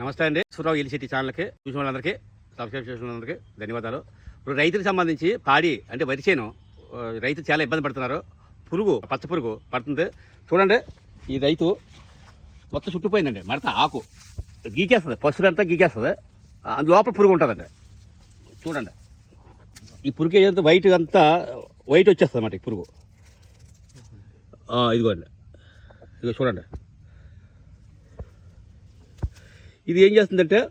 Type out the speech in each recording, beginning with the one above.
నమస్తే అండి. సూరావు ఎలిసిటీ ఛానల్కి చూసిన వాళ్ళందరికీ సబ్స్క్రైబ్ చేసిన వాళ్ళందరికీ ధన్యవాదాలు. ఇప్పుడు రైతులకు సంబంధించి పాడి అంటే వరి చేను రైతు చాలా ఇబ్బంది పడుతున్నారు. పురుగు పచ్చ పురుగు పడుతుంది. చూడండి ఈ రైతు మొత్తం చుట్టుపోయిందండి. మడత ఆకు. గీకేస్తుంది పసులంతా గీకేస్తుంది. అందు లోపల పురుగు ఉంటుందండి. చూడండి. ఈ పురుగు ఏదంతా వైట్ అంతా వైట్ వచ్చేస్తుంది అన్నమాట ఈ పురుగు. ఇదిగోండి. ఇదిగో చూడండి. ఇది ఏం చేస్తుందంటే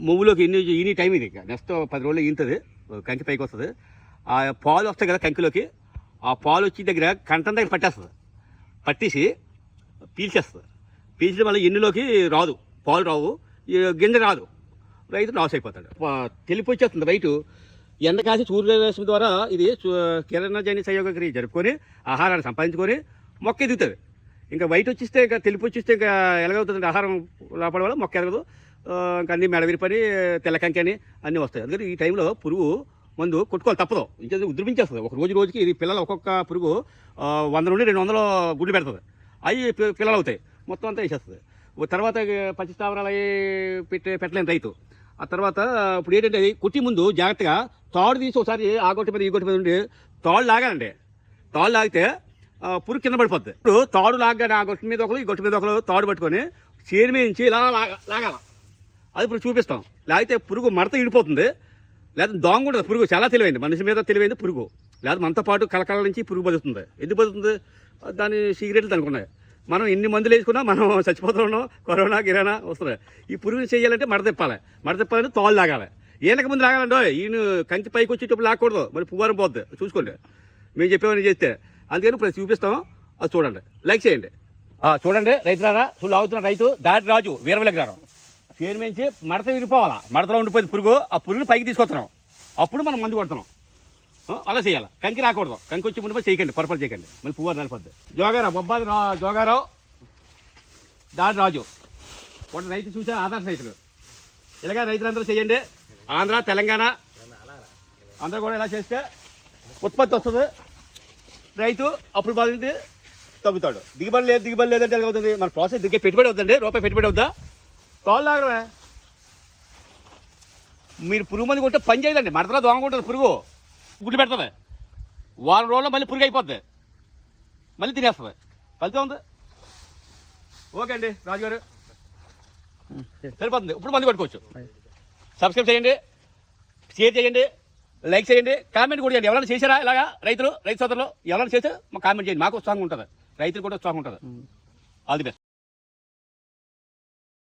మువ్వులోకి ఎన్ని ఈని టైం ఇది. నెక్స్ట్ పది రోజులు ఈంతుంది. కంకి పైకి వస్తుంది. ఆ పాలు వస్తాయి కదా కంకిలోకి. ఆ పాలు వచ్చి దగ్గర కంటం దగ్గర పట్టేస్తుంది. పట్టేసి పీల్చేస్తుంది. పీల్చడం వల్ల ఎన్నులోకి రాదు. పాలు రావు. గింజ రాదు. రైతు లాస్ అయిపోతాడు. తెలిపి వచ్చేస్తుంది రైతు ఎండ కాసి సూర్యరశ్మి ద్వారా ఇది సు- కిరణజని సంయోగ క్రియ జరుపుకొని ఆహారాన్ని సంపాదించుకొని మొక్క ఎదుగుతుంది. ఇంకా వైట్ వచ్చిస్తే ఇంకా తెలుపు వచ్చిస్తే ఇంకా ఎలాగవుతుంది? ఆహారం లోపల వల్ల మొక్క ఎదగదు ఇంకా అన్ని మెడవిరిపని తెల్ల తెల్లకంకి అని అన్నీ వస్తాయి. అందుకని ఈ టైంలో పురుగు మందు కొట్టుకోవాలి తప్పదు. ఇంకా ఉద్రిపించేస్తుంది ఒక రోజు రోజుకి ఇది పిల్లలు ఒక్కొక్క పురుగు వంద నుండి రెండు వందలు గుడ్లు పెడుతుంది. అవి పిల్లలు అవుతాయి. మొత్తం అంతా వేసేస్తుంది. తర్వాత పచ్చి స్థావరాలు అవి పెట్టి పెట్టలేని రైతు. ఆ తర్వాత ఇప్పుడు ఏంటంటే అది కుట్టి ముందు జాగ్రత్తగా తాడు తీసి ఒకసారి ఆ గొట్టి మీద ఈ గొట్టి మీద ఉండి తాడు లాగాలండి. తాడు లాగితే పురుగు కింద పడిపోద్ది. ఇప్పుడు తాడు లాగానే ఆ గొట్టు మీద ఒకరు ఈ గొట్టు మీద ఒకరు తాడు పట్టుకొని చేరు మీద నుంచి ఇలా లాగాల. అది ఇప్పుడు చూపిస్తాం. లేకపోతే పురుగు మడత ఇడిపోతుంది. లేదా దొంగ ఉంటుంది. పురుగు చాలా తెలివైంది. మనిషి మీద తెలివైంది పురుగు. లేదా మనతో పాటు కలకల నుంచి పురుగు బతుకుతుంది. ఎందుకు బతుకుతుంది? దాని సీక్రెట్లు దానికి ఉన్నాయి. మనం ఎన్ని మందులు వేసుకున్నా మనం చచ్చిపోతున్నాం కరోనా గిరానా వస్తున్నాయి. ఈ పురుగుని చేయాలంటే మడత తిప్పాలి. మడ తిప్పాలంటే తోలు లాగాలి. ఏనక ముందు లాగాలండి ఈయన కంచి పైకి వచ్చేటప్పుడు లాక్కూడదు మరి పువ్వారం పోద్ది. చూసుకోండి. మేము చెప్పేవని చేస్తే అందుకని ఇప్పుడు చూపిస్తాం. అది చూడండి. లైక్ చేయండి. చూడండి. రైతులారా చూడు అవుతున్న రైతు దాటి రాజు వీరవలగ్రారం పేరు మించి మడత విరిపోవాలా మడతలో ఉండిపోయింది పురుగు ఆ పురుగుని పైకి తీసుకొస్తున్నాం. అప్పుడు మనం మందు కొడుతున్నాం. అలా చేయాలి? కంకి రాకూడదు. కంకి వచ్చి ముందు చేయకండి పొరపాటు చేయకండి. మళ్ళీ పువ్వు నడిపోద్ది జోగారావు బొబ్బాది జోగారావు దాడి రాజు. ఒక రైతు చూసే ఆదర్శ రైతులు. ఇలాగ రైతులందరూ చేయండి. ఆంధ్ర తెలంగాణ. అందరూ కూడా ఇలా చేస్తే ఉత్పత్తి వస్తుంది. రైతు అప్పుడు బాగుంది తగ్గుతాడు దిగుబడి లేదు దిగుబడి లేదంటే ఎలా అవుతుంది? మన ప్రాసెస్ దిగే పెట్టుబడి అవుతుంది రూపాయి పెట్టుబడి అవుద్దా? తోలు లాగడమే. మీరు పురుగు మంది కొట్టే పని చేయదండి. మడతలో దోమ ఉంటుంది పురుగు. గుడ్లు పెడుతుంది. వారం రోజుల్లో మళ్ళీ పురుగు అయిపోద్ది. మళ్ళీ తినేస్తుంది. ఫలితం ఉంది? ఓకే అండి రాజుగారు. సరిపోతుంది. ఇప్పుడు మంది కొట్టుకోవచ్చు. సబ్స్క్రైబ్ చేయండి. షేర్ చేయండి. లైక్ చేయండి కామెంట్ కూడా చేయండి. ఎవరైనా చేశారా ఇలాగా? రైతులు రైతు సోదరులు ఎవరైనా చేస్తే మాకు కామెంట్ చేయండి. మాకు ఉత్సాహంగా ఉంటుంది. రైతులు కూడా ఉత్సాహంగా ఉంటుంది. All the best